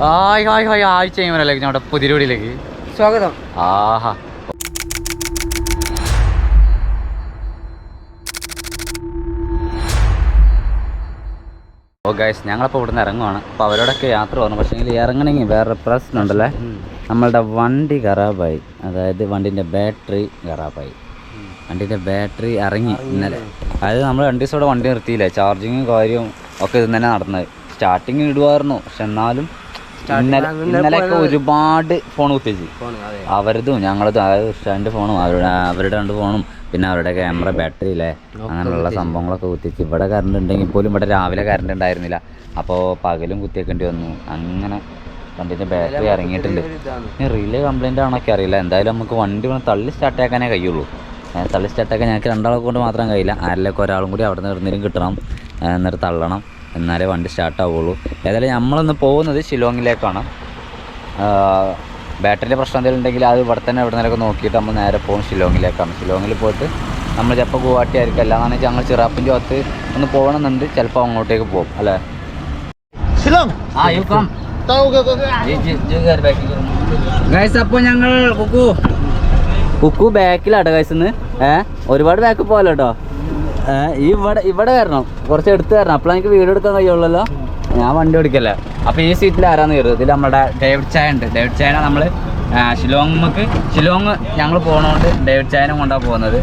Hi hi hi. ആഴ്ച ചെയ്യുമ്പോഴല്ലേ നമ്മുടെ പുതിരോടിയിലേക്ക് സ്വാഗതം. ആഹാ. ഓ ഗൈസ് ഞങ്ങളപ്പോൾ ഇവിടുന്ന് ഇറങ്ങുവാണ്. അപ്പോൾ അവരോടൊക്കെ യാത്ര പറഞ്ഞു പക്ഷേ ഇറങ്ങണമെങ്കിൽ വേറെ പ്രശ്നമുണ്ടല്ലേ നമ്മളുടെ വണ്ടി ഖറാബായി. അതായത് വണ്ടിന്റെ ബാറ്ററി ഖറാബായി. വണ്ടിന്റെ ബാറ്ററി ഇറങ്ങി ഇന്നലെ. അതായത് നമ്മൾ രണ്ട് ദിവസം ഇവിടെ വണ്ടി നിർത്തിയില്ലേ? ചാർജിങ്ങും കാര്യവും ഒക്കെ ഇത് തന്നെ നടന്നത്. സ്റ്റാർട്ടിങ് ഇടുമായിരുന്നു പക്ഷെ എന്നാലും ഇന്നലെ ഇന്നലെയൊക്കെ ഒരുപാട് ഫോൺ കുത്തിച്ച് അവരതും ഞങ്ങളതും അതായത് ഉഷാന്റെ ഫോണും അവരുടെ അവരുടെ രണ്ട് ഫോണും പിന്നെ അവരുടെ ക്യാമറ ബാറ്ററി ഇല്ലേ അങ്ങനെയുള്ള സംഭവങ്ങളൊക്കെ കുത്തിച്ച് ഇവിടെ കറണ്ട് ഉണ്ടെങ്കിൽ പോലും ഇവിടെ രാവിലെ കറണ്ട് ഉണ്ടായിരുന്നില്ല. അപ്പോൾ പകലും കുത്തിയേക്കേണ്ടി വന്നു. അങ്ങനെ വണ്ടിന്റെ ബാറ്ററി ഇറങ്ങിയിട്ടുണ്ട്. ഇനി റിലേ കംപ്ലൈന്റ് ആണൊക്കെ അറിയില്ല. എന്തായാലും നമുക്ക് വണ്ടി വേണം തള്ളി സ്റ്റാർട്ട് ആക്കാനേ കഴിയുള്ളൂ. തള്ളി തള്ളി സ്റ്റാർട്ടാക്കാൻ ഞങ്ങൾക്ക് രണ്ടാളെ കൊണ്ട് മാത്രം കഴിയില്ല. ആരിലൊക്കെ ഒരാളും കൂടി അവിടെ നിന്ന് കിട്ടണം. എന്നിട്ട് തള്ളണം. എന്നാലേ വണ്ടി സ്റ്റാർട്ടാവുള്ളൂ. ഏതായാലും നമ്മളൊന്ന് പോകുന്നത് ഷിലോങ്ങിലേക്കാണ് ബാറ്ററിന്റെ പ്രശ്നം എന്തെങ്കിലും ഉണ്ടെങ്കിൽ അത് ഇവിടെ തന്നെ ഇവിടെ നിന്നൊക്കെ നോക്കിയിട്ട് നമ്മൾ നേരെ പോകും ഷിലോങ്ങിലേക്കാണ് ഷിലോങ്ങിൽ പോയിട്ട് നമ്മൾ ചിലപ്പോൾ ഗുവാഹട്ടി ആയിരിക്കും. അല്ലാന്നാണെങ്കിൽ ഞങ്ങൾ ചിറാപ്പിന്റെ അകത്ത് ഒന്ന് പോകണമെന്നുണ്ട്. ചിലപ്പോൾ അങ്ങോട്ടേക്ക് പോകും. അല്ലേ. ആ യു കം? ഗൈസ് അപ്പോൾ ഞങ്ങൾ കുക്കു. കുക്കു ബാക്കിലാട്ടോ ഗൈസ് ഇന്ന്. ഏ? ഒരുപാട് ബാക്ക് പോകല്ലോ കേട്ടോ ഏ ഈ ഇവിടെ ഇവിടെ വരണം. കുറച്ച് എടുത്ത് വരണം. അപ്പോൾ എനിക്ക് വീട് എടുക്കാൻ കഴിയുള്ളല്ലോ. ഞാൻ വണ്ടി ഓടിക്കല്ലേ. അപ്പോൾ ഈ സീറ്റിൽ ആരാന്ന് കയറും ഇതിൽ നമ്മുടെ ഡേവിഡ് ചായ ഉണ്ട്. ഡേവിഡ് ചായ നമ്മൾ ഷിലോങ് നമുക്ക് ഷിലോങ് ഞങ്ങൾ പോകണോണ്ട് ഡേവിഡ് ചായനെ കൊണ്ടാണ് പോകുന്നത്.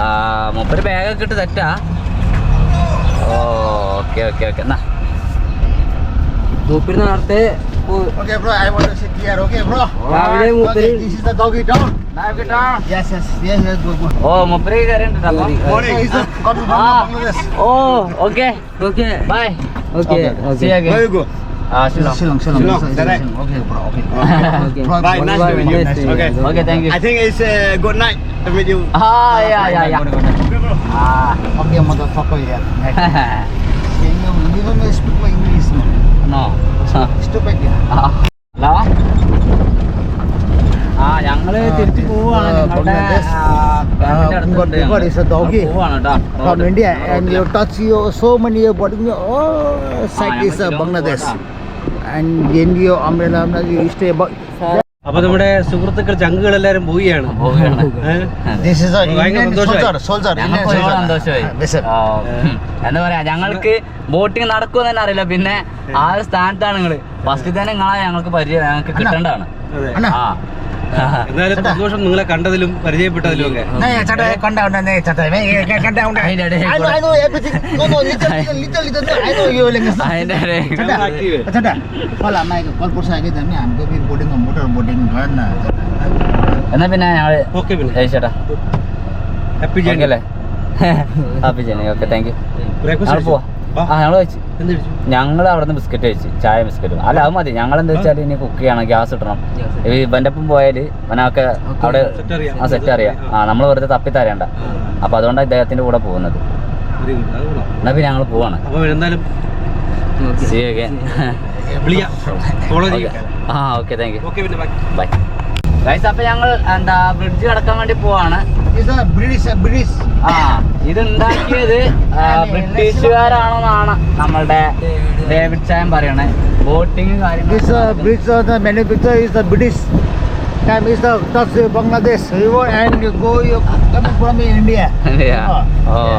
ആ, ബാഗ് ബാഗൊക്കെ ഇട്ട് തെറ്റാ ഓ ഓക്കെ ഓക്കെ ഓക്കെ. എന്നാ. മൂപ്പര് നേരത്തെ bro. രാവിലെ മൂപ്പര് good. Night to meet you. Ah, yeah, yeah, yeah. Ah, okay, you ഞങ്ങൾ തിരിച്ചു പോവാണ്. about അപ്പൊ നമ്മുടെ സുഹൃത്തുക്കൾ ചങ്കുകൾ എല്ലാരും പോവുകയാണ്. എന്താ പറയാ ഞങ്ങൾക്ക് ബോട്ടിങ് നടക്കുമെന്ന് തന്നെ അറിയില്ല. പിന്നെ ആ ഒരു സ്ഥാനത്താണ് നിങ്ങൾ. ഫസ്റ്റ് തന്നെ നിങ്ങളെ ഞങ്ങൾക്ക് പരിചയം ഞങ്ങൾക്ക് കിട്ടേണ്ടതാണ്. ആ. എന്നാലും സന്തോഷം നിങ്ങളെ കണ്ടതിലും പരിചയപ്പെട്ടതിലും ഒക്കെ. എന്നാ പിന്നെ ഞങ്ങൾ ഓക്കെ പിന്നെ. ചേട്ടാ. Happy journey happy journey okay thank you പോവാ. ആ ഞങ്ങൾ കഴിച്ചു. ഞങ്ങൾ അവിടെ നിന്ന് ബിസ്ക്കറ്റ് കഴിച്ചു ചായ ബിസ്ക്കറ്റ്. അല്ല അത് മതി. ഞങ്ങൾ എന്താ വെച്ചാൽ ഇനി കുക്ക് ചെയ്യണം ഗ്യാസ് ഇടണം. ഈ ഇവന്റെ ഒപ്പം പോയാൽ ഇവനൊക്കെ അവിടെ ആ സെറ്റ് അറിയാം. ആ നമ്മൾ വെറുതെ തപ്പി തരേണ്ട. അപ്പൊ അതുകൊണ്ടാണ് ഇദ്ദേഹത്തിന്റെ കൂടെ പോകുന്നത്. എന്നാൽ പിന്നെ ഞങ്ങൾ പോവാണ്. അപ്പൊ ആ okay thank you bye guys അപ്പോൾ ഞങ്ങൾ എന്താ ബ്രിഡ്ജ് കടക്കാൻ വേണ്ടി പോവാണ്. Bridge bridge. ആ ഇത് ഉണ്ടാക്കിയത് ആ, ബ്രിട്ടീഷുകാരാണെന്നാണ് നമ്മളുടെ ഡേവിഡ് ചായം പറയണേ boating This uh, British, uh, the manufacturer is the British. Time is the touch uh, Bangladesh river and you go you coming from India. yeah. Oh.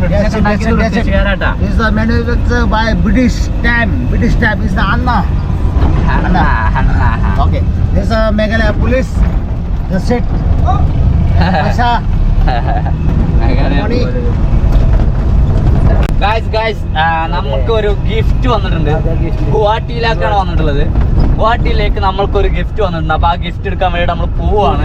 Bridge Yes, ഉണ്ടാക്കിയത് yes, yes, yes. ബ്രിട്ടീഷുകാരാട്ടാ is the manufactured by British time. British time is the Anna. Anna. Anna. Okay. This is uh, Meghalaya police. The set. Paisa. Guys നമുക്ക് ഒരു gift വന്നിട്ടുണ്ട്. ഗുവാഹട്ടിയിലേക്കാണ് വന്നിട്ടുള്ളത്. ഗുവാഹട്ടിയിലേക്ക് നമ്മൾക്കൊരു gift വന്നിട്ടുണ്ട്. അപ്പൊ ആ ഗിഫ്റ്റ് എടുക്കാൻ വേണ്ടി നമ്മൾ പോവാണ്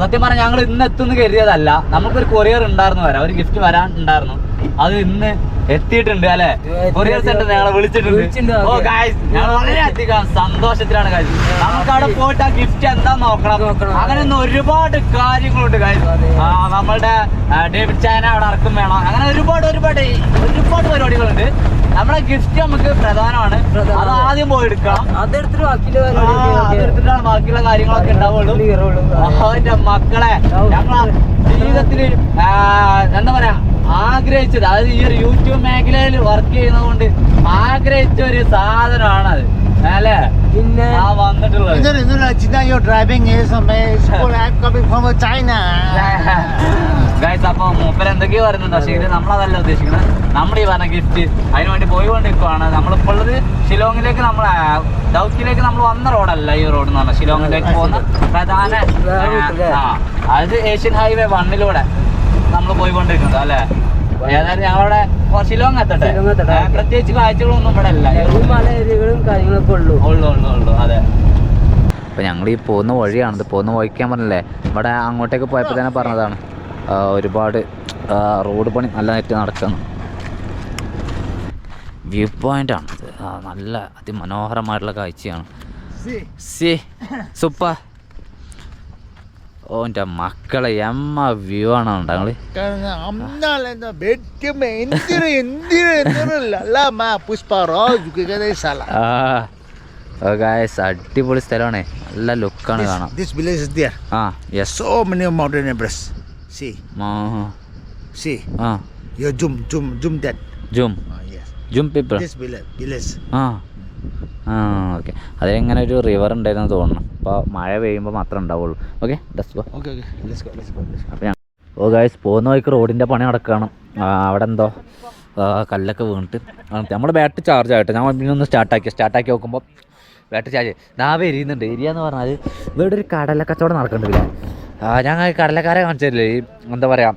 സത്യം പറഞ്ഞാൽ ഞങ്ങൾ ഇന്ന് എത്തുന്നു കരുതിയതല്ല. നമുക്കൊരു കൊറിയർ ഉണ്ടായിരുന്നു വരാം. ഒരു ഗിഫ്റ്റ് വരാൻ ഉണ്ടായിരുന്നു. അത് ഇന്ന് എത്തിയിട്ടുണ്ട് അല്ലെ? കൊറിയർ സെന്റർ ഞങ്ങളെ വിളിച്ചിട്ടുണ്ട്. ഓ. ഗായ്സ് ഞങ്ങൾ വളരെയധികം സന്തോഷത്തിലാണ് ഗായ്സ് നമുക്ക് അവിടെ പോയിട്ട് ആ ഗിഫ്റ്റ് എന്താ നോക്കണം. അങ്ങനെ ഒന്ന് ഒരുപാട് കാര്യങ്ങളുണ്ട് ഗായ്സ് നമ്മളുടെ ഡേവിഡ് ചായന അവിടെ ഇറക്കും വേണം. അങ്ങനെ ഒരുപാട് ഒരുപാട് ഒരുപാട് പരിപാടികളുണ്ട്. നമ്മളെ ഗിഫ്റ്റ് നമുക്ക് പ്രധാനമാണ്. പ്രധാനം, അത് ആദ്യം പോയി എടുക്കാം അതെടുത്തിട്ട് അതെടുത്തിട്ടാണ് ബാക്കിയുള്ള കാര്യങ്ങളൊക്കെ ഉണ്ടാവുള്ളൂ. അതിന്റെ മക്കളെ ഞങ്ങളെ ജീവിതത്തിൽ എന്താ പറയാ ആഗ്രഹിച്ചത്. അതായത് ഈ ഒരു യൂട്യൂബ് മേഖലയിൽ വർക്ക് ചെയ്യുന്നതുകൊണ്ട് ആഗ്രഹിച്ച ഒരു സാധനമാണ് അത് അല്ലേ? പിന്നെ ആ വന്നിട്ടുള്ളത്. ഗൈസ് അപ്പൊ മൂപ്പര് എന്തൊക്കെയോ പറയുന്നുണ്ട്. പക്ഷേ ഇത് നമ്മളതല്ല ഉദ്ദേശിക്കുന്നത്. നമ്മുടെ ഈ പറഞ്ഞ ഗിഫ്റ്റ് അതിന് വേണ്ടി പോയിക്കൊണ്ടിരിക്കുവാണ്. നമ്മളിപ്പോഴത് ഉള്ളത് ഷിലോങ്ങിലേക്ക് നമ്മൾ ദൗത്യയിലേക്ക് നമ്മൾ വന്ന റോഡല്ല ഈ റോഡ് എന്ന് പറഞ്ഞാൽ ഷിലോങ്ങിലേക്ക് പോകുന്ന പ്രധാന അത് ഏഷ്യൻ ഹൈവേ വണ്ണിലൂടെ. നമ്മൾ പോയിക്കൊണ്ടിരിക്കുന്നത് അല്ലേ? ഏതായാലും ഞാൻ അവിടെ ഷിലോങ് എത്തട്ടെ? പ്രത്യേകിച്ച് കാഴ്ചകളൊന്നും ഇവിടെ അല്ല. മല ഏരിയകളും കാര്യങ്ങളൊക്കെ ഉള്ളൂ. ഉള്ളു ഉള്ളു ഉള്ളു. അതെ. അപ്പോൾ ഞങ്ങൾ ഈ പോകുന്ന വഴിയാണിത്. പോകുന്ന വഴിക്കാൻ പറഞ്ഞില്ലേ ഇവിടെ അങ്ങോട്ടേക്ക് പോയപ്പോൾ തന്നെ പറഞ്ഞതാണ്. ഒരുപാട് റോഡ് പണി നല്ല നെറ്റ് നടക്കുന്നു. വ്യൂ പോയിന്റ് ആണ് നല്ല അതിമനോഹരമായിട്ടുള്ള കാഴ്ചയാണ്. സി. സൂപ്പർ. ഓന്റെ മക്കളെ എമ്മ വ്യൂ ആണോ ഉണ്ടാങ്ങൾ അടിപൊളി സ്ഥലമാണ്. നല്ല ലുക്കാണ് കാണാം ആ. Yes so many mountain Everest see see ആ. യോ ജും ജും ജും ദാറ്റ് ജും ജും പീപ്പിൾ ദിസ് വില്ലേജ് വില്ലേജ് ആ. ആ ഓക്കെ അതിലിങ്ങനെ ഒരു റിവർ ഉണ്ടായിരുന്നു തോന്നുന്നു. അപ്പോൾ മഴ പെയ്യുമ്പോൾ മാത്രം ഉണ്ടാവുള്ളൂ. ഓക്കെ അപ്പോൾ ഞാൻ ഓ ഗായ്സ് പോകുന്ന വഴിക്ക് റോഡിന്റെ പണി നടക്കുകയാണ് ആ, അവിടെ എന്തോ കല്ലൊക്കെ വീണിട്ട് നമ്മുടെ ബാറ്ററി ചാർജ് ആയിട്ട് ഞാൻ പിന്നെ ഒന്ന് സ്റ്റാർട്ടാക്കി സ്റ്റാർട്ടാക്കി നോക്കുമ്പോൾ ബാറ്ററി ചാർജ് നാവ് എരിയുന്നുണ്ട് ഏരിയ എന്ന് പറഞ്ഞാൽ ഇവിടെ ഒരു കടല കച്ചവടം നടക്കുന്നുണ്ടല്ലേ ഞാൻ ആ കടലക്കാരെ കാണിച്ചില്ലേ ഈ എന്താ പറയുക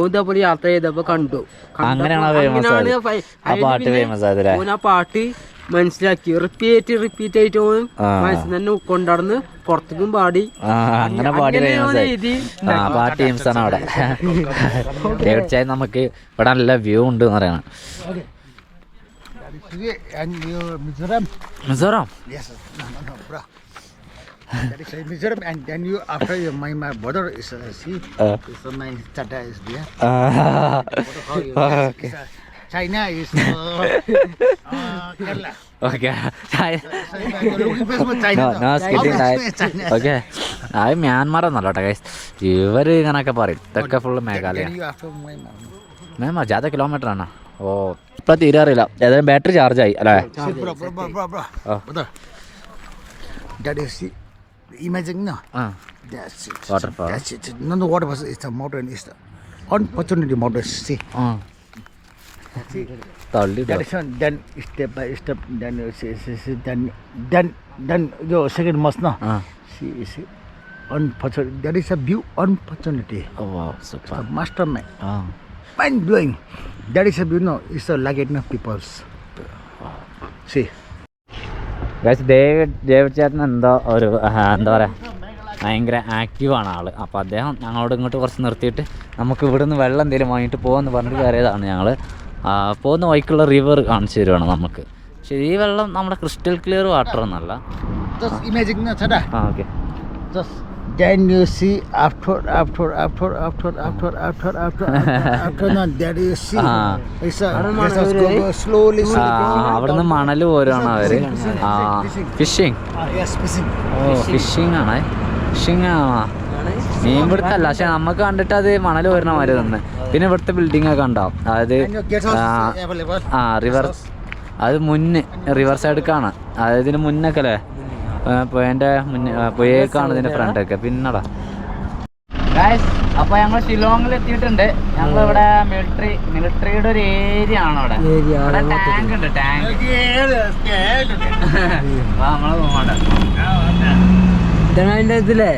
ഓതപ്പോൾ യാത്ര ചെയ്തപ്പോ കണ്ടു. അങ്ങനെയാണ് ആ പാട്ട് മനസ്സിലാക്കി. റിപ്പീറ്റ് റിപ്പീറ്റ് ആയിട്ട് പോകും മനസ്സിൽ തന്നെ കൊണ്ടടന്ന് പുറത്തേക്കും പാടി. അങ്ങനെ പാടി ടീംസ് ആണ് അവിടെ. തീർച്ചയായും നമുക്ക് ഇവിടെ നല്ല വ്യൂ ഉണ്ട് എന്ന് പറയണം. Mizoram? Mizoram Sir, and then you after you, my my brother is uh, see, uh. so my tata is there. Ah. Uh. Okay. China is uh, uh, Kerala. Okay. no, no, kidding. I, okay. അത് Myanmar എന്നല്ല കേട്ടോ guys ഇവർ ഇങ്ങനൊക്കെ പറയും ഇതൊക്കെ full Meghalaya മാം അജാത kilometre ആണ് ഓ ഇപ്പം തീരാറില്ല ഏതായാലും ബാറ്ററി ചാർജായി അല്ലേ imagine no uh. Ah. that's it. Waterfall. That's it. No no waterfall it's a modern, it's the opportunity modern. see uh. Totally direction then step by step then uh, then then then the second must no uh. Ah. see see unfortunately there is a view opportunity. oh wow super. It's a mastermind uh. Ah. mind blowing. That is a view no it's a luggage of peoples. See. Guys David David ചേട്ടൻ എന്തോ ഒരു എന്താ പറയുക ഭയങ്കര ആക്റ്റീവാണ് ആൾ. അപ്പോൾ അദ്ദേഹം ഞങ്ങളോട് ഇങ്ങോട്ട് കുറച്ച് നിർത്തിയിട്ട് നമുക്ക് ഇവിടെ നിന്ന് വെള്ളം എന്തെങ്കിലും വാങ്ങിയിട്ട് പോകുമെന്ന് പറഞ്ഞിട്ട് കയറിയതാണ് ഞങ്ങൾ പോകുന്ന വഴിക്കുള്ള റിവർ കാണിച്ചു തരുവാണ് നമുക്ക്. പക്ഷേ ഈ വെള്ളം നമ്മുടെ ക്രിസ്റ്റൽ ക്ലിയർ വാട്ടർ എന്നല്ല. Okay then you see after after after after after after after after after no, there you see. Ah. It's a slowly. അവിടുന്ന് മണൽ Ah, yes, fishing ഓ ഫിഷിംഗ് ആണേ ഫിഷിംഗ് ആ മീൻ പിടുത്തല്ല പക്ഷെ നമുക്ക് കണ്ടിട്ട് അത് മണൽ പോരുന്ന മാതിരി തന്നെ പിന്നെ ഇവിടുത്തെ ബിൽഡിംഗ് ഒക്കെ ഉണ്ടാവും അതായത് ആ, റിവർ അത് മുന്നേ റിവർ സൈഡിലേക്കാണ് അതായത് ഇതിന് മുന്നൊക്കെ അല്ലേ പുഴേന്റെ മുന്നേ പുഴയേക്കാണ് ഇതിന്റെ ഫ്രണ്ടൊക്കെ പിന്നടാ. അപ്പൊ ഞങ്ങൾ ഷിലോങ്ങിൽ എത്തിയിട്ടുണ്ട്. ഞങ്ങൾ ഇവിടെ മിലിറ്ററി മിലിറ്ററിയുടെ ഒരു ഏരിയ ആണ് ആണ് ഇവിടെ ടാങ്ക് ഉണ്ട് ടാങ്ക് നമ്മൾ പോകണ്ട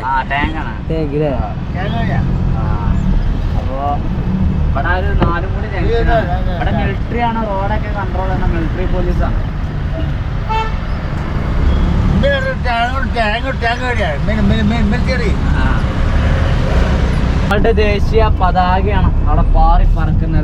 ആ ടാങ്ക് ആണ്. ടേക്കില്ലേ അപ്പോ ഇവിടെ ഒരു നാലും കൂടി ആണ്. ഇവിടെ മിലിറ്ററി ആണ് റോഡൊക്കെ കൺട്രോൾ ചെയ്യുന്ന മിലിറ്ററി പോലീസാണ് Military. നമ്മളുടെ ദേശീയ പതാകയാണ് അവിടെ പാറി പറക്കുന്ന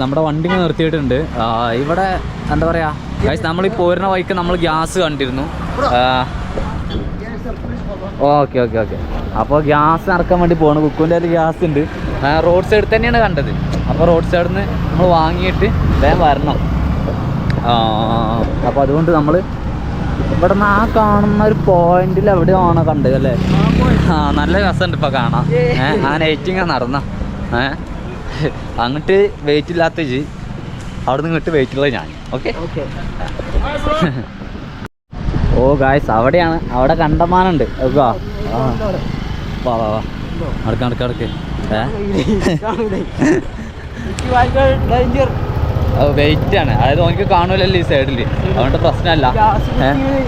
നമ്മുടെ വണ്ടി നിർത്തിയിട്ടുണ്ട്. ഇവിടെ എന്താ പറയാ? നമ്മൾ ഈ പോരുന്ന വഴിക്ക് നമ്മൾ ഗ്യാസ് കണ്ടിരുന്നു. Okay okay okay. അപ്പോൾ ഗ്യാസ് ഇറക്കാൻ വേണ്ടി പോകണം കുക്കുവിന്റെ അതിൽ ഗ്യാസ് ഉണ്ട്. റോഡ് സൈഡ് തന്നെയാണ് കണ്ടത്. അപ്പോൾ റോഡ് സൈഡിൽ നിന്ന് നമ്മൾ വാങ്ങിയിട്ട് വേഗം വരണം. അപ്പോൾ അതുകൊണ്ട് നമ്മൾ ഇവിടെ നിന്ന് ആ കാണുന്ന ഒരു പോയിന്റിൽ എവിടെയാണോ കണ്ടത് അല്ലേ? ആ നല്ല രസമുണ്ട് ഇപ്പം കാണാം ഏഹ് ആ നൈറ്റിങ് നടന്ന. ഏഹ് അങ്ങോട്ട് വെയിറ്റ് ഇല്ലാത്ത അവിടെ നിന്ന് ഇങ്ങോട്ട് വെയിറ്റ് ഉള്ളത് ഞാൻ. ഓക്കെ? ഓക്കെ. ഓ ഗായ്സ് അവിടെയാണ്. അവിടെ കണ്ടമാനുണ്ട്. വാ. വാ വാ. വെയിറ്റ് ആണ്. അതായത് ഓനിക്ക് കാണൂലല്ലോ ഈ സൈഡിൽ അതുകൊണ്ട് പ്രശ്നമല്ല.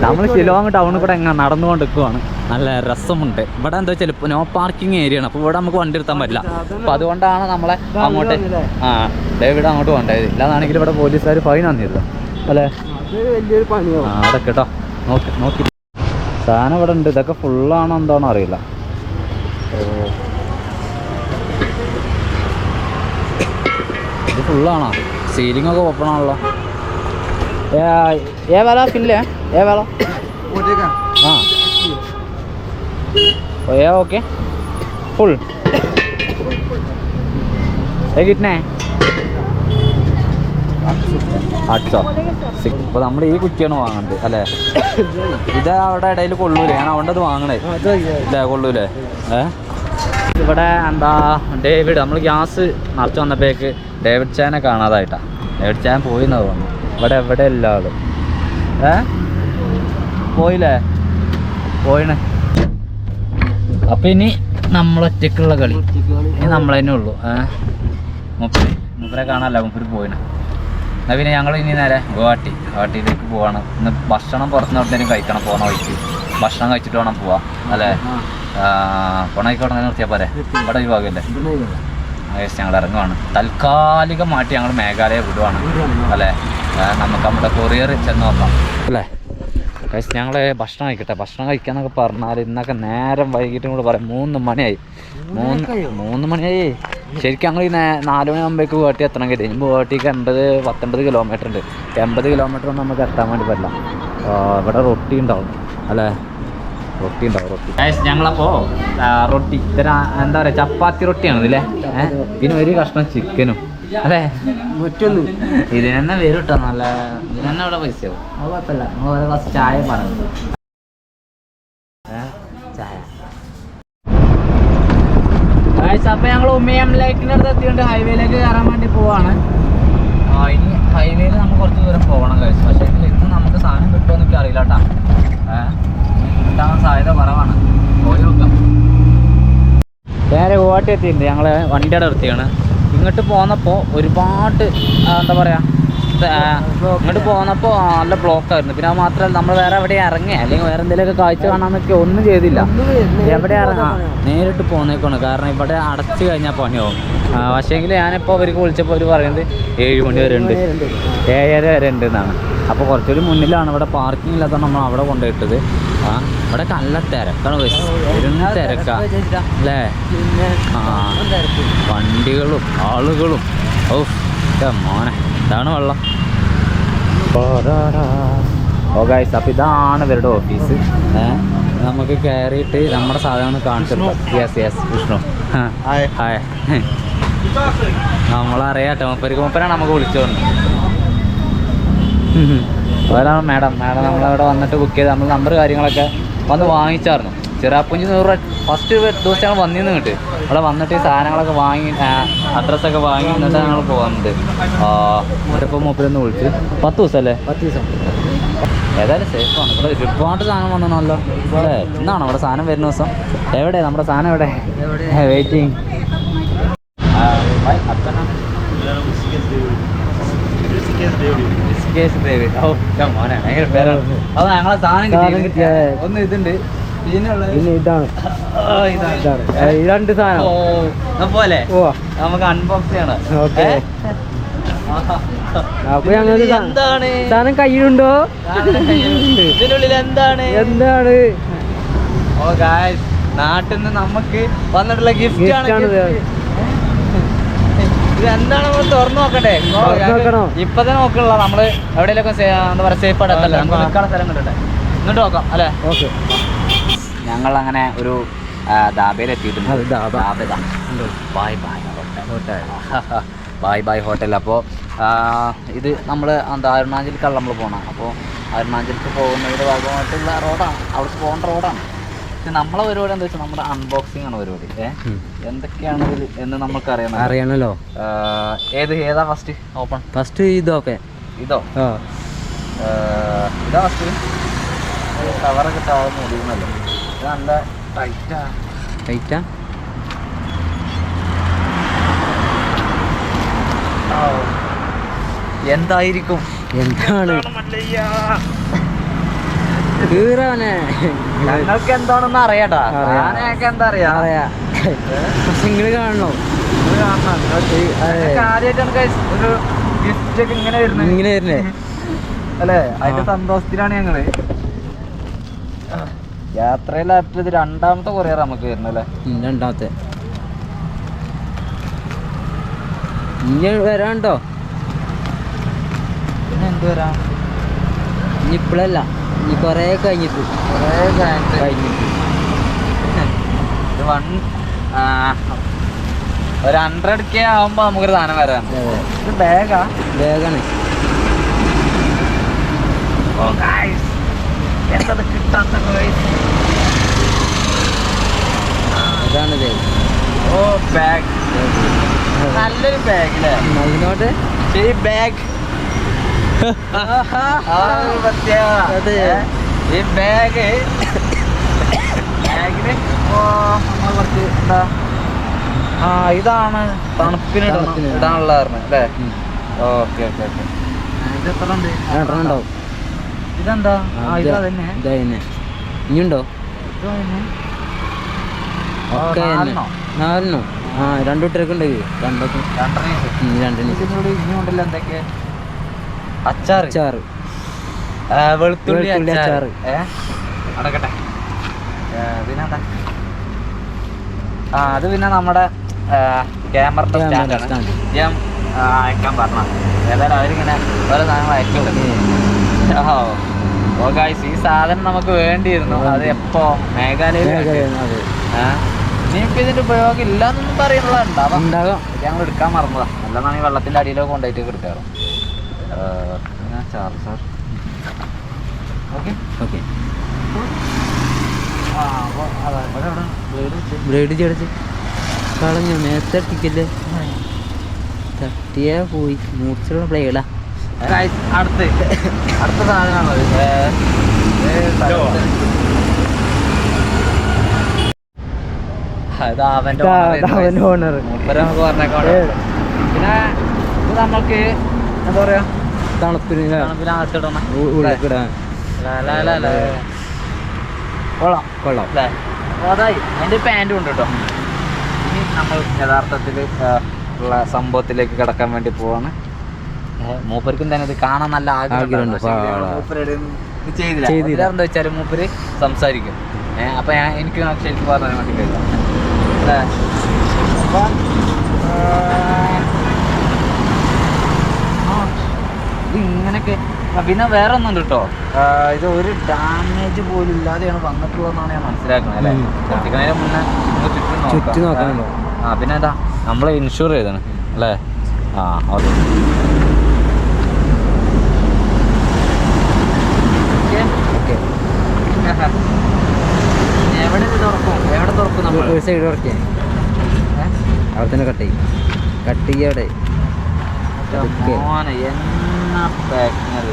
നമ്മൾ ഷിലോങ് ടൗണിൽ കൂടെ എങ്ങനെ നടന്നുകൊണ്ട് നിൽക്കുവാണ് നല്ല രസമുണ്ട്. ഇവിടെ എന്താ വെച്ചാൽ ഇപ്പോൾ നോ പാർക്കിംഗ് ഏരിയ ആണ്. അപ്പോൾ ഇവിടെ നമുക്ക് വണ്ടി എടുത്താൻ പറ്റില്ല. അപ്പോൾ അതുകൊണ്ടാണ് നമ്മളെ അങ്ങോട്ട് ആ ഡേവിഡ് അങ്ങോട്ട് പോകേണ്ടത് ഇല്ലാതാണെങ്കിൽ ഇവിടെ പോലീസുകാർ ഫൈൻ വന്നിരുന്നു അല്ലേ? അതൊക്കെ വലിയൊരു ആ അവിടെ കേട്ടോ നോക്കി നോക്കി. സാധനം ഇവിടെ ഉണ്ട്. ഇതൊക്കെ ഫുള്ളാണോ എന്താണോ അറിയില്ല. ഇത് ഫുള്ളാണോ സീലിംഗ് ഒക്കെ ഓപ്പൺ ആണല്ലോ. ഏ വേല ഫില്ലേ ഏ വേല. ആ. ഏ ഓക്കെ ഫുൾ കിട്ടണേ? അട്ടോ അപ്പോൾ നമ്മൾ ഈ കുറ്റിയാണ് വാങ്ങുന്നത് അല്ലേ? ഇത് അവിടെ ഇടയിൽ കൊള്ളൂലേ? ഞാൻ അവിടെ അത് വാങ്ങണേ. ഇല്ല കൊള്ളൂലേ? ഏഹ് ഇവിടെ എന്താ ഡേവിഡ് നമ്മൾ ഗ്യാസ് നിറച്ച് വന്നപ്പോഴേക്ക് ഡേവിഡ് ചാനെ കാണാതായിട്ടാ. ഡേവിഡ് ചാൻ പോയി പോയിന്നാ തോന്നുന്നു. ഇവിടെ എവിടെ ഇല്ല ആൾ. ഏ? പോയില്ലേ? പോയിണേ. അപ്പൊ ഇനി നമ്മളൊറ്റക്കുള്ള കളി. ഇനി നമ്മളെന്നെ ഉള്ളു. ഏഹ് ഏ? മുപ്പര് മുപ്പരെ കാണാനല്ല മുപ്പര് പോയിണേ എന്നാ പിന്നെ ഞങ്ങൾ ഇനി നേരെ ഗുവാഹട്ടി. ഗുവാഹട്ടിയിലേക്ക് പോവാണ്. ഇന്ന് ഭക്ഷണം പുറത്തുനിന്ന് എവിടെയും കഴിക്കണം പോണ വഴിക്ക്. ഭക്ഷണം കഴിച്ചിട്ട് വേണം പോവാ. അല്ലേ? പോണായിക്കോട്ടെ നിർത്തിയാൽ പോരെ? ഇവിടെ വിഭാഗമല്ലേ ഞങ്ങൾ ഇറങ്ങുവാണ്. താൽക്കാലികമായിട്ട് ഞങ്ങൾ മേഘാലയ വിടുവാണ്. അല്ലേ? നമുക്ക് നമ്മുടെ കൊറിയർ ചെന്ന് നോക്കാം. അല്ലേ? കഴിച്ച് ഞങ്ങൾ ഭക്ഷണം കഴിക്കട്ടെ. ഭക്ഷണം കഴിക്കാന്നൊക്കെ പറഞ്ഞാൽ ഇന്നൊക്കെ നേരം വൈകിട്ടും കൂടെ പറയാം. മൂന്ന് മണിയായി. മൂന്ന് മൂന്ന് മണിയായി. ശരിക്കും ഞങ്ങൾ ഈ നാല് നാല് മണിയാകുമ്പോഴേക്ക് ഗുവാഹട്ടി കിട്ടി ഇനി ഗുവാഹട്ടിക്ക് എൺപത് പത്തൊൻപത് കിലോമീറ്റർ ഉണ്ട്. എൺപത് കിലോമീറ്റർ ഒന്നും നമുക്ക് എത്താൻ വേണ്ടി പറ്റില്ല. ഇവിടെ റൊട്ടി ഉണ്ടാവും അല്ലേ? റൊട്ടി ഉണ്ടാവും റൊട്ടി. ഞങ്ങളപ്പോ ഞങ്ങളപ്പോൾ റൊട്ടി ഇത്ര എന്താ പറയുക ചപ്പാത്തി റൊട്ടിയാണ് ഇതില്ലേ പിന്നെ ഒരു കഷ്ണം ചിക്കനും അല്ലേ? മറ്റൊന്ന്. ഇതിനെന്നെ വരും കേട്ടോ നല്ല ഇതിനെന്നെ ഇവിടെ പൈസയാവും. അത് കുഴപ്പമില്ല. നമ്മൾ ഫസ്റ്റ് ചായ പറഞ്ഞു അപ്പൊ ഞങ്ങൾ ഉമ്മയം ലേക്കിന്റെ അടുത്ത് എത്തിയിട്ട് ഹൈവേയിലേക്ക് കയറാൻ വേണ്ടി പോവാണ്. ആ ഇനി ഹൈവേയിൽ നമുക്ക് കുറച്ച് ദൂരം പോകണം കഴിച്ചു പക്ഷേ ഇതിൽ ഇന്ന് നമുക്ക് സാധനം കിട്ടുമോ എന്നൊക്കെ അറിയില്ല കേട്ടാ സാധ്യത കുറവാണ്. പോയി നോക്കാം. നേരെ ഓട്ടെത്തിയിട്ടുണ്ട് എത്തിയിട്ടുണ്ട് വണ്ടിയുടെ നിർത്തിയാണ്. ഇങ്ങോട്ട് പോന്നപ്പോൾ ഒരുപാട് എന്താ പറയുക ഇങ്ങോട്ട് പോന്നപ്പോൾ നല്ല ബ്ലോക്ക് ആയിരുന്നു. പിന്നെ അത് മാത്രമല്ല നമ്മൾ വേറെ എവിടെ ഇറങ്ങി അല്ലെങ്കിൽ വേറെ എന്തെങ്കിലുമൊക്കെ കാഴ്ച കാണാന്നൊക്കെ ഒന്നും ചെയ്തില്ല. എവിടെ ഇറങ്ങാം നേരിട്ട് പോന്നേക്കാണ് കാരണം ഇവിടെ അടച്ചു കഴിഞ്ഞാൽ പണിയാവും. പക്ഷേങ്കിൽ ഞാനിപ്പോൾ അവർക്ക് വിളിച്ചപ്പോൾ അവർ പറയുന്നത് ഏഴ് മണി വരെ ഉണ്ട്. ഏഴര വരെ ഉണ്ട് എന്നാണ്. അപ്പോൾ കുറച്ചൊരു മുന്നിലാണ് ഇവിടെ പാർക്കിംഗ് ഇല്ലാത്ത നമ്മൾ അവിടെ കൊണ്ടുപോയിട്ടത്. ആ ഇവിടെ നല്ല തിരക്കാണ് ബസ് ഇരുന്ന് തിരക്കാ. അല്ലേ? ആ. വണ്ടികളും ആളുകളും. ഓ മോനെ. ഇതാണ് വെള്ളം. ഓ ഗൈസ് അപ്പോൾ ഇതാണ് ഇവരുടെ ഓഫീസ് നമുക്ക് കയറിയിട്ട് നമ്മുടെ സാധനം കാണിച്ചു യെസ് യെസ് വിഷ്ണു. ഹായ് നമ്മളറിയാട്ടോ മുപ്പരിക്ക് മൂപ്പരാണ് നമുക്ക് വിളിച്ചോണ്ട്. അതാണ് മാഡം മാഡം നമ്മളവിടെ വന്നിട്ട് ബുക്ക് ചെയ്ത് നമ്മൾ നമ്പർ കാര്യങ്ങളൊക്കെ വന്ന് വാങ്ങിച്ചായിരുന്നു ചിറാപ്പുഞ്ചി നൂറ് ഫസ്റ്റ് ദിവസം ഞങ്ങൾ വന്നിന്ന് കിട്ട് അവിടെ വന്നിട്ട് സാധനങ്ങളൊക്കെ വാങ്ങി അഡ്രസ്സൊക്കെ വാങ്ങി എന്നിട്ട് ഞങ്ങൾ പോകുന്നത് അവരിപ്പോൾ മൂപ്പരൊന്ന് വിളിച്ച്. പത്ത് ദിവസം അല്ലേ പത്ത് ദിവസം. ഏതായാലും സേഫാണ് ഇവിടെ ഒരുപാട് സാധനം വന്നണല്ലോ അല്ലേ? ഇന്നാണോ ഇവിടെ സാധനം വരുന്ന ദിവസം? എവിടെ? നമ്മുടെ സാധനം എവിടെ? വെയിറ്റിംഗ് അത് ഞങ്ങളെ സാധനം സാധനം കിട്ടിയ- ഒന്ന് ഇതുണ്ട്. പിന്നെ ഇതാണ്. രണ്ട് സാധനം. പോലെ? നമുക്ക് അൺബോക്സ് ചെയ്യണം. ഓക്കേ. ഏ? അപ്പൊ ഞങ്ങൾ എന്താണ്? സാധനം കയ്യിലുണ്ടോ? ഇതിനുള്ളിൽ എന്താണ്? എന്താണ്? ഓ ഗായ്സ് നാട്ടിൽ നിന്ന് നമുക്ക് വന്നിട്ടുള്ള ഗിഫ്റ്റ് ആണ് ആണിത്. ഇത്. എന്താണ് നമ്മൾ തുറന്നു നോക്കട്ടെ ഇപ്പൊ തന്നെ നോക്കണില്ല നമ്മൾ എവിടെയെങ്കിലും എന്താ പറയാ സേഫ് ആയിട്ട് എത്തല്ലേ നമുക്ക് നിൽക്കാനുള്ള സ്ഥലം എന്നിട്ട് നോക്കാം അല്ലേ? ഓക്കെ. ഞങ്ങൾ അങ്ങനെ ഒരു ധാബയിലെത്തിയിട്ടുണ്ട്. Bye bye hotel. Bhai bye hotel. അപ്പോൾ ഇത് നമ്മൾ എന്താ അരുണാചലിക്കാണ് നമ്മൾ പോകണം അപ്പോൾ അരുണാചലിക്ക് പോകുന്നതിന്റെ ഭാഗമായിട്ടുള്ള റോഡാണ്. അവിടേക്ക് പോകേണ്ട റോഡാണ്. പക്ഷെ നമ്മളെ പരിപാടി എന്താ വെച്ചാൽ നമ്മുടെ അൺബോക്സിംഗ് ആണ് പരിപാടി. ഏഹ് എന്തൊക്കെയാണ് ഇത് എന്ന് നമുക്ക് അറിയണം അറിയണല്ലോ ഏത് ഏതാ ഫസ്റ്റ് ഓപ്പൺ ഫസ്റ്റ് ഇതൊക്കെ. ഇതോ? ഇതാ ഫസ്റ്റ് കവറൊക്കെ താഴെ മുടിയുന്നല്ലോ ഇത് നല്ല ടൈറ്റാ. ടൈറ്റാ? എന്തായിരിക്കും? എന്താണ്? കീറാനെ. ഞങ്ങൾക്ക് എന്താണെന്ന് അറിയാട്ടാ അറിയാം. ഞാനൊക്കെ എന്താ അറിയാ? അറിയാ. പക്ഷെ ഇങ്ങൾ കാണണോ? ഇങ്ങനെ വരുന്നേ അല്ലേ? അതിന്റെ. സന്തോഷത്തിലാണ് ഞങ്ങൾ. യാത്രയിലായിട്ട് ഇത് രണ്ടാമത്തെ കൊറിയർ നമുക്ക് ഉം, രണ്ടാമത്തെ. ഇനി വരാണ്ടോ പിന്നെ എന്ത് വരാം? ഇനി ഇപ്പോഴല്ല ഇനി കൊറേ കഴിഞ്ഞിട്ട്. കുറേ കഴിഞ്ഞിട്ട്. ഇത് വൺ ഒരു ഹൺഡ്രഡ് കെ ആവുമ്പോ നമുക്കൊരു സാധനം വരാം. ഇത് ബാഗാ ബാഗാണ്. ഓ ഗൈസ് എന്തത് കിട്ടാത്ത ഗൈസ് അതാണ് ഇത്. ഓ ബാഗ് നല്ലൊരു ബാഗ് അല്ലേ അതിനോട്ട് ഈ ബാഗ്. ഈ ബാഗ് ബാഗിന് കുറച്ച് എന്താ? ആ ഇതാണ്. തണുപ്പിന്. ഇടാനുള്ള കാരണം അല്ലേ ഓക്കെ ഓക്കെ ഓക്കെ. ഇതെന്താ? ഇത് തന്നെ ഇനിയുണ്ടോ? ഇതാ അതന്നെ. ഓ, ഒക്കെ നാലെണ്ണോ? ആ രണ്ടു ട്രക്ക് ഉണ്ട് രണ്ടൊക്കെ. എന്തൊക്കെ? വെളുത്തുള്ളി വെളുത്തുള്ളി അച്ചാർ അടക്കട്ടെ പിന്നെന്താ? ആ അത് പിന്നെ നമ്മുടെ ക്യാമറയുടെ സ്റ്റാൻഡാണ് ഞാൻ ആ, അയക്കാൻ പറഞ്ഞ ഏതായാലും അവരിങ്ങനെ ഓരോ സാധനങ്ങൾ അയക്കുള്ളൂ ഓ ഗായ്സ് ഈ സാധനം നമുക്ക് വേണ്ടിയിരുന്നു. അത് എപ്പോ? മേഘാലയയിൽ വേഗം അതെ ഇനിയിപ്പോ ഇതിന്റെ ഉപയോഗം ഇല്ലാന്നൊന്നും എന്നൊന്നും ഉണ്ടാവാം ഉണ്ടാകാം. ഞങ്ങൾ എടുക്കാൻ മറന്നതാ. അല്ലെന്നാണ് ഈ വെള്ളത്തിന്റെ അടിയിലൊക്കെ കൊണ്ടായിട്ട് എടുക്കാറ് ചാർജർ ഓക്കെ ഓക്കെ ബ്ലേഡ് ചടച്ച് കളഞ്ഞു നേരത്തെ തട്ടിക്കല്ലേ തട്ടിയാ പോയി. മൂർച്ചുള്ള ബ്ലേഡാ. Guys, അടുത്ത്. അടുത്ത സാധനമാണ് ഇത് അവന്റെ ഓണർ നമുക്ക് പറഞ്ഞേക്കാം പിന്നെ ഇത് നമുക്ക് എന്താ പറയാ? തണുപ്പിന് തണുപ്പിനകത്തിടണം ഉള്ളിക്കിടാൻ കൊള്ളാം. കൊള്ളാം. അല്ലേ? അതായി. അതിന്റെ പാന്റും ഉണ്ട് കേട്ടോ ഇനി നമ്മൾ യഥാർത്ഥത്തിൽ ഉള്ള സംഭവത്തിലേക്ക് കിടക്കാൻ വേണ്ടി പോവാണ്. മൂപ്പർക്കും തന്നെ ഇത് കാണാൻ നല്ല ആഗ്രഹമുണ്ട്. ഇത് ചെയ്തില്ല. എന്താ വെച്ചാൽ മൂപ്പര് സംസാരിക്കും. അപ്പൊ ഞാൻ എനിക്ക് ശരിക്കും പറയാൻ വേണ്ടി കഴിയും അല്ലേ? അപ്പൊ ഇത് ഇങ്ങനൊക്കെ പിന്നെ വേറെ ഒന്നുണ്ട് കേട്ടോ ഇത് ഒരു ഡാമേജ് പോലും ഇല്ലാതെയാണ് വന്നിട്ടുള്ളതെന്നാണ് ഞാൻ മനസ്സിലാക്കുന്നത് അല്ലേ? മുന്നേ ചുറ്റും നോക്കാനുണ്ടോ? ആ പിന്നെ എന്താ? നമ്മൾ ഇൻഷുർ ചെയ്താണ് അല്ലേ? ആ ഓക്കെ. ഓക്കെ. എവിടെ ഇത് തുറക്കും? തുറക്കും നമ്മൾ ഒരു സൈഡ് തുറക്കേ അവിടെ തന്നെ കട്ട് ചെയ്യും. കട്ട്. മോനെ എന്നാ പാക്കിങ് അത്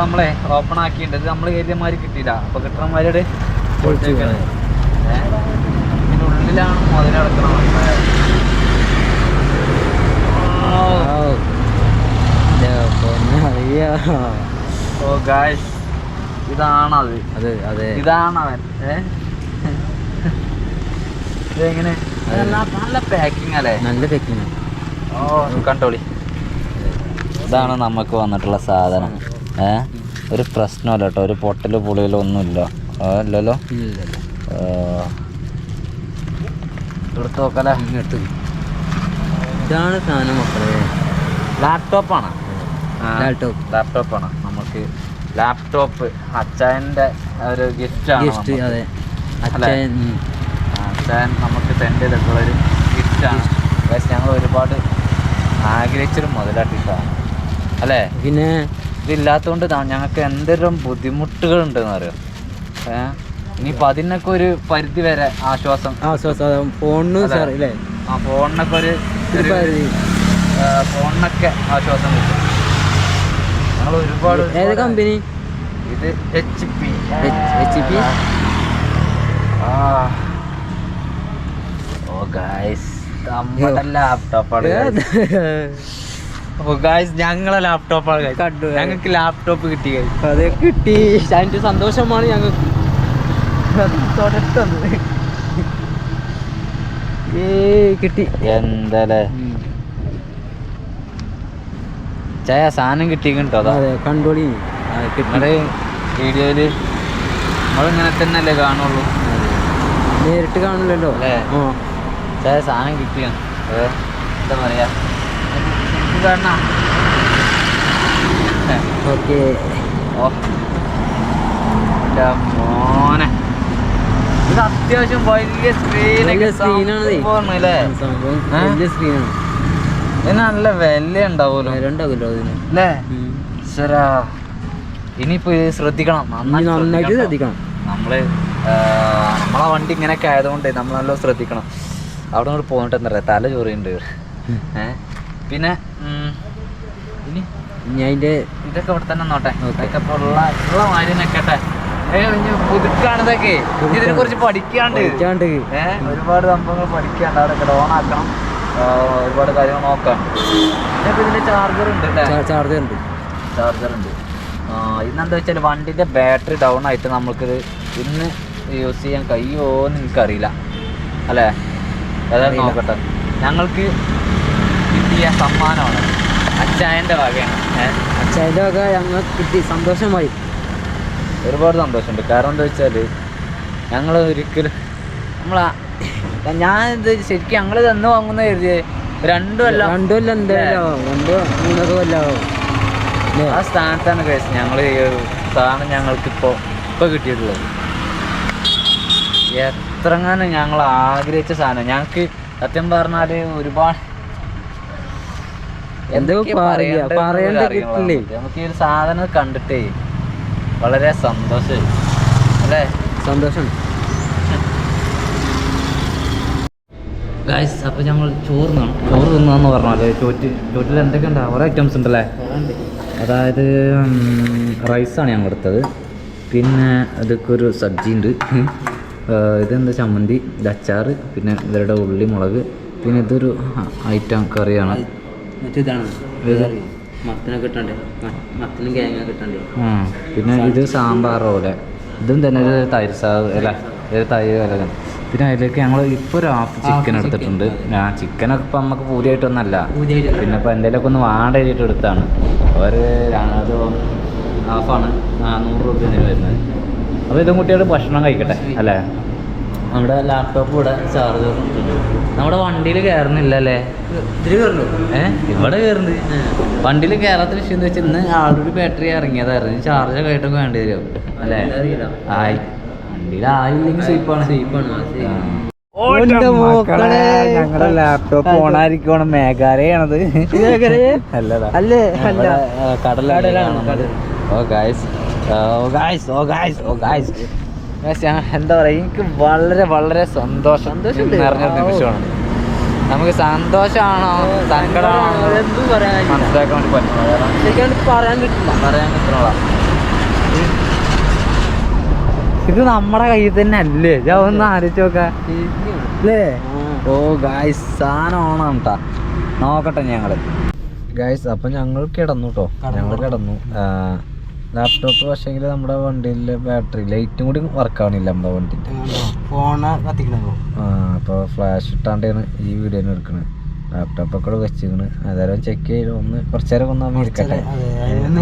നമ്മളെ ഓപ്പൺ ആക്കിയിട്ടുണ്ട്. ഇത് നമ്മൾ കരുതിയ മാതിരി കിട്ടിയില്ല. അപ്പൊ കിട്ടണമാരുടെ മാതിരി പൊളിച്ചു പോയി. ഇതിന്റെ ഉള്ളിലാണ് മുതല കിടക്കണം ആ, ഓ ഗായ്സ് ഇതാണത്. അതെ അതെ. ഇതാണ് അവൻ? ഇതെങ്ങനെ? നല്ല പാക്കിംഗ് അല്ലേ? നല്ല പാക്കിംഗ് ഓ കണ്ടോളി. ഇതാണ് നമുക്ക് വന്നിട്ടുള്ള സാധനം. ഒരു പ്രശ്നമല്ല കേട്ടോ. ഒരു പൊട്ടലോ പുളിയിലോ ഒന്നുമില്ല. അല്ലല്ലോ. എടുത്ത് നോക്കല്ലേ? ഇങ്ങോട്ട്. ഇതാണ് സാധനം മക്കളെ. ലാപ്ടോപ്പാണ്. ലാപ്ടോപ്പ് ലാപ്ടോപ്പാണ്. നമുക്ക് ലാപ്ടോപ്പ് അച്ചായന്റെ ഒരു ഗിഫ്റ്റാണ് ഗിഫ്റ്റ് അതെ. അച്ഛൻ അച്ചായൻ നമുക്ക് സെൻഡ് ചെയ്തിട്ടുള്ളൊരു ഗിഫ്റ്റാണ് ഞങ്ങൾ ഒരുപാട് ആഗ്രഹിച്ചൊരു മുതലാട്ടിട്ടാണ്. അല്ലേ? പിന്നെ ഇതില്ലാത്തതുകൊണ്ട് ഞങ്ങൾക്ക് എന്തെങ്കിലും ബുദ്ധിമുട്ടുകളുണ്ടെന്ന് അറിയാം? ഏ? ഇനിയിപ്പോൾ അതിനൊക്കെ ഒരു പരിധി വരെ ആശ്വാസം. ആശ്വാസം ഫോണിന് അതെ. ആ ഫോണിനൊക്കെ ഒരു ഫോണിനൊക്കെ ആശ്വാസം കിട്ടും. ഞങ്ങൾ ഒരുപാട് ഏത് കമ്പനി ഇത് എച്ച് പി എച്ച് പി ആ. ഓ ഗായ്സ് നമ്മുടെ ലാപ്ടോപ്പാണ് ഓ ഗായ്സ് ഞങ്ങളെ ലാപ്ടോപ്പാണ്. കണ്ടു. ഞങ്ങൾക്ക് ലാപ്ടോപ്പ് കിട്ടി guys. അത് കിട്ടി. അതിന്റെ സന്തോഷമാണ് ഞങ്ങൾക്ക്. ഏ കിട്ടി. എന്തല്ലേ? ചായ സാധനം കിട്ടിയിട്ടുണ്ടോ അതെ? കണ്ടോളി. നിങ്ങളുടെ വീഡിയോയിൽ നമ്മളിങ്ങനെ തന്നെയല്ലേ കാണുള്ളൂ? നേരിട്ട് കാണില്ലല്ലോ അല്ലേ? ചായ സാധനം കിട്ടിയാണ് എന്താ പറയാ? കാണണ ഓക്കെ. ഓ. മോനെ. ഇത് അത്യാവശ്യം വലിയ സ്ക്രീനൊക്കെ സ്ക്രീനാണ് നല്ല വില ഉണ്ടാവുമല്ലോ. രണ്ടാകില്ലോ അതിന്. അല്ലേ? ഉം. ശരാ ഇനിയിപ്പോ ഇത് ശ്രദ്ധിക്കണം. നന്നായിട്ട് ശ്രദ്ധിക്കണം നമ്മൾ നമ്മളെ വണ്ടി ഇങ്ങനെയൊക്കെ ആയതുകൊണ്ട് നമ്മൾ നല്ല ശ്രദ്ധിക്കണം. അവിടെ നിന്ന് പോന്നിട്ട് എന്താ പറയാ? തല ചോറിയുണ്ട് ഏ? പിന്നെ? ഇനി? ഇനി അതിന്റെ ഇതൊക്കെ ഇവിടെ തന്നെ നോട്ടെ. ഇതൊക്കെ ഉള്ള ഉള്ള മാതിരി നിക്കട്ടെ ഏ ഇനി പുതുക്കാണ് ഇതിനെ കുറിച്ച് പഠിക്കാണ്ട്. ഒരുപാട് സംഭവങ്ങൾ പഠിക്കാണ്ട് അതൊക്കെ ആ, ഒരുപാട് കാര്യങ്ങൾ നോക്കാം. ഇതൊക്കെ ഇതിന്റെ ചാർജർ ഉണ്ട് ചാർജർ ഉണ്ട്. ചാർജർ ഉണ്ട്. ഇന്നെന്താ വെച്ചാൽ വണ്ടിന്റെ ബാറ്ററി ഡൗൺ ആയിട്ട് നമുക്കിത് ഇന്ന് യൂസ് ചെയ്യാൻ കഴിയുമോ എന്ന് എനിക്കറിയില്ല. അല്ലേ? ഏതായാലും നോക്കട്ടെ. ഞങ്ങൾക്ക് കിട്ടിയ സമ്മാനമാണ്. അച്ചായന്റെ വകയാണ്. അച്ചായന്റെ വക ഞങ്ങൾ കിട്ടി. സന്തോഷമായി. ഒരുപാട് സന്തോഷമുണ്ട്. കാരണം എന്താ വെച്ചാൽ ഞങ്ങൾ ഒരിക്കലും നമ്മളാ ഞാൻ ഇത് ശരിക്കും ഞങ്ങൾ തന്നു വാങ്ങുന്ന കരുതിയത് രണ്ടും അല്ല രണ്ടു കൊല്ലം എന്തായാലും. രണ്ടോ മൂന്നൊക്കെ ആ സ്ഥാനത്താണ് കേസ് ഞങ്ങൾ ഈ സാധനം ഞങ്ങൾക്ക് ഇപ്പോൾ ഇപ്പോൾ കിട്ടിയിട്ടുള്ളത്. എത്രങ്ങാനും ഞങ്ങൾ ആഗ്രഹിച്ച സാധനം. ഞങ്ങൾക്ക് സത്യം പറഞ്ഞാൽ ഒരുപാട് എന്തോ പറയാ, പറയണ്ട കിട്ടില്ലേ? നമുക്ക്. ഈ ഒരു സാധനം കണ്ടിട്ടേ വളരെ സന്തോഷമായി അല്ലേ? സന്തോഷം. ഗായ്സ് അപ്പോൾ ഞങ്ങൾ ചോറ് തിന്നണം. ചോറ് തിന്നാന്ന് പറഞ്ഞാൽ ചോറ്റ് ചോറ്റിൽ എന്തൊക്കെ ഉണ്ട്? കുറേ ഐറ്റംസ് ഉണ്ടല്ലേ? അതായത് റൈസാണ് ഞങ്ങൾ എടുത്തത്. പിന്നെ അതൊക്കെ ഒരു സബ്ജി ഉണ്ട്. ഇതെന്താ? ചമ്മന്തി ഇത് അച്ചാറ് പിന്നെ ഇവരുടെ ഉള്ളി മുളക് പിന്നെ ഇതൊരു ഐറ്റം കറിയാണ്. മറ്റേതാണ്? ഏത്? മത്തനൊക്കെ ഇട്ടണ്ടേ മത്തനും കേങ്ങൊക്കെ ഇട്ടണ്ടേ ആ പിന്നെ ഇത് സാമ്പാർ പോലെ ഇതും തന്നെ ഒരു തൈര് സാവ് അല്ലേ? ഒരു തൈര് പോലെ പിന്നെ അതിലേക്ക് ഞങ്ങൾ ഇപ്പോൾ ഒരു ഹാഫ് ചിക്കൻ എടുത്തിട്ടുണ്ട്. ആ ചിക്കനൊക്കെ ഇപ്പം നമുക്ക് പൂരിയായിട്ടൊന്നല്ല പിന്നെ ഇപ്പം എന്തെങ്കിലുമൊക്കെ ഒന്ന് വാണ്ട എഴുതിയിട്ട് എടുത്താണ്. അവർ അത് ഹാഫാണ് നാനൂറ് രൂപ വരുന്നത്. അപ്പോൾ ഇതും കുട്ടികൾ ഭക്ഷണം കഴിക്കട്ടെ അല്ലേ? നമ്മുടെ ലാപ്ടോപ്പ് ഇവിടെ ചാർജർ നമ്മുടെ വണ്ടിയിൽ കയറുന്നില്ല അല്ലേ ഏ? ഇവിടെ കയറുന്നുണ്ട് വണ്ടിയിൽ കയറാത്ത വിഷയം എന്ന് വെച്ചാൽ ഇന്ന് ആൾറെഡി ബാറ്ററി ഇറങ്ങിയതായിരുന്നു. ചാർജ് ഒക്കെ ആയിട്ടൊക്കെ വേണ്ടി വരും. അല്ലേ? അറിയില്ല. ആയി. വണ്ടിയിൽ ആയില്ലെങ്കിൽ സ്വീപ്പാണ് ഞങ്ങളുടെ ലാപ്ടോപ്പ് ഓണായിരിക്കണം മേഘാലയാണത് അല്ലേ? കടലാണ്, oh guys oh guys oh guys oh guys എന്താ പറയാ എനിക്ക് വളരെ വളരെ സന്തോഷം. നിറഞ്ഞ. നിമിഷമാണ്. നമുക്ക് സന്തോഷമാണോ? സങ്കടമാണോ. മനസ്സിലാക്കാൻ വേണ്ടി പറ്റുന്നത് കാരണം ശരിക്കും പറയാൻ കിട്ടില്ല പറയാൻ കിട്ടണോളാ ഇത് നമ്മുടെ കയ്യിൽ തന്നെ അല്ലേ? ഞാൻ ഒന്ന് ആലോചിച്ച് നോക്കാം. അല്ലേ? ഓ ഗായ്സ് സാധനം ഓണം കേട്ടാ നോക്കട്ടെ ഞങ്ങൾ. ഗായ്സ് അപ്പൊ ഞങ്ങൾ കിടന്നു കേട്ടോ ഞങ്ങൾ കിടന്നു. ലാപ്ടോപ്പ് പക്ഷേങ്കിൽ നമ്മുടെ വണ്ടിയിലെ ബാറ്ററി ലൈറ്റും കൂടി വർക്ക് ആവണില്ല നമ്മുടെ വണ്ടിന്റെ. ഫോണാ കത്തിക്കണോ ആ അപ്പോൾ ഫ്ലാഷ് ഇട്ടാണ്ടാണ് ഈ വീഡിയോ എടുക്കണത് ലാപ്ടോപ്പ് ഒക്കെ വെച്ചിരിക്കണ്. അതായത് ചെക്ക് ചെയ്ത് ഒന്ന് കുറച്ചു നേരം ഒന്ന് ഇരിക്കട്ടെ ഒന്ന്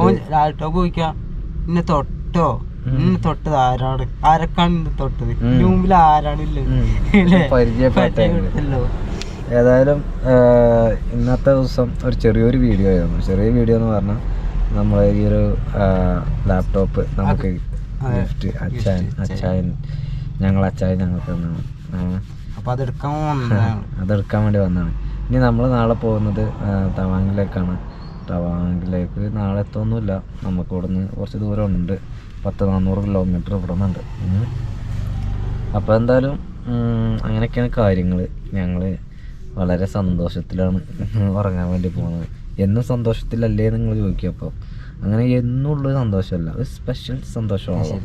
ഓൻ ലാപ്ടോപ്പ് ചോദിക്കാം ഇന്നെ തൊട്ടോ? ഇന്നെ തൊട്ടത് ആരാണ്? ആരൊക്കെയാണ് ഇന്നെ തൊട്ടത്? മുമ്പിൽ ആരാണ് ഇല്ലേ? ഉം. ഇല്ലേ? പരിചയപ്പെട്ട പരിചയപ്പെട്ടല്ലോ ഏതായാലും ഇന്നത്തെ ദിവസം ഒരു ചെറിയൊരു വീഡിയോ ആയിരുന്നു. ചെറിയ വീഡിയോ എന്ന് പറഞ്ഞാൽ നമ്മൾ ഈ ഒരു ലാപ്ടോപ്പ് നമുക്ക്. ഗിഫ്റ്റ് അച്ചായൻ അച്ചായൻ. ഞങ്ങൾ അച്ചായൻ ഞങ്ങൾക്ക് തന്നാണ്. അതെടുക്കാൻ അതെടുക്കാൻ വേണ്ടി വന്നാണ് ഇനി നമ്മൾ നാളെ പോകുന്നത് തവാങ്ങിലേക്കാണ്. തവാങ്ങിലേക്ക് നാളെ എത്തൊന്നുമില്ല. നമുക്ക് ഇവിടെ നിന്ന് കുറച്ച് ദൂരം ഉണ്ട് പത്ത് നാനൂറ് കിലോമീറ്റർ ഇവിടെ നിന്നുണ്ട്. അപ്പോൾ എന്തായാലും അങ്ങനെയൊക്കെയാണ് കാര്യങ്ങൾ ഞങ്ങൾ വളരെ സന്തോഷത്തിലാണ് ഉറങ്ങാൻ വേണ്ടി പോകുന്നത്. എന്നും സന്തോഷത്തിലല്ലേ നിങ്ങൾ ചോദിക്കുക അപ്പോൾ അങ്ങനെ എന്നുള്ളൊരു സന്തോഷമല്ല ഒരു സ്പെഷ്യൽ സന്തോഷമാണ്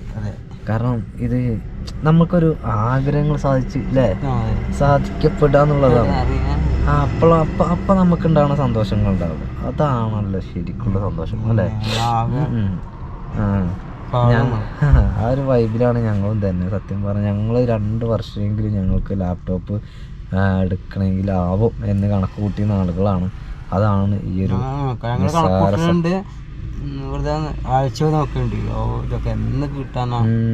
കാരണം ഇത് നമുക്കൊരു ആഗ്രഹങ്ങൾ സാധിച്ച് അല്ലേ. സാധിക്കപ്പെടുക എന്നുള്ളതാണ്. ആ അപ്പോൾ അപ്പം അപ്പം നമുക്ക് ഉണ്ടാവുന്ന സന്തോഷങ്ങൾ ഉണ്ടാവും അതാണല്ലോ ശരിക്കുള്ള സന്തോഷം അല്ലേ? ആ. ആ ഒരു വൈബിലാണ് ഞങ്ങളും തന്നെ. സത്യം പറഞ്ഞാൽ ഞങ്ങൾ രണ്ട് വർഷമെങ്കിലും ഞങ്ങൾക്ക് ലാപ്ടോപ്പ് എടുക്കണമെങ്കിൽ ആവും എന്ന് കണക്ക് കൂട്ടിയ ആളുകളാണ്. അതാണ് ഈ ഒരു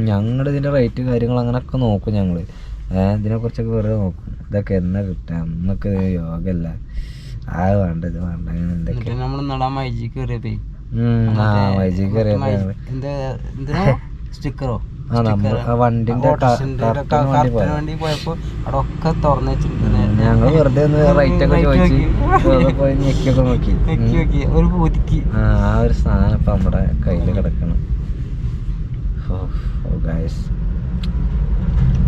ഞങ്ങൾ ഇതിന്റെ റേറ്റ് കാര്യങ്ങൾ അങ്ങനെയൊക്കെ നോക്കും ഞങ്ങൾ ഇതിനെ കുറിച്ചൊക്കെ വെറുതെ നോക്കും. ഇതൊക്കെ എന്നാ കിട്ടുക എന്നൊക്കെ യോഗല്ല. ആ വേണ്ട ഇത് വേണ്ട. അങ്ങനെ എന്തൊക്കെ നമ്മൾ നടാൻ മൈജി കയറിയപ്പേ. ആ മൈജി കയറിയപ്പോ സ്റ്റിക്കറോ? ആ നമ്മൾ ആ വണ്ടിന്റെ വേണ്ടി പോയപ്പോ. അവിടെ ഒക്കെ തുറന്നു വെച്ചിട്ടുണ്ട് ഞങ്ങൾ വെറുതെ ഒന്ന് റൈറ്റ് ഒക്കെ ചോദിച്ചു പോയി ഞെക്കിയൊക്കെ നോക്കി. നോക്കി നോക്കി. ഒരു പൂതിക്ക്. ആ ഒരു സാധനം ഇപ്പൊ നമ്മുടെ കയ്യിൽ കിടക്കണം.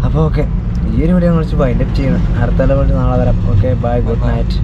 അപ്പോൾ ഓക്കെ ഈ ഒരു വീഡിയോ കുറിച്ച് വൈൻഡപ്പ് ചെയ്യണം. അടുത്ത നാളെ വരാം. Okay bye good night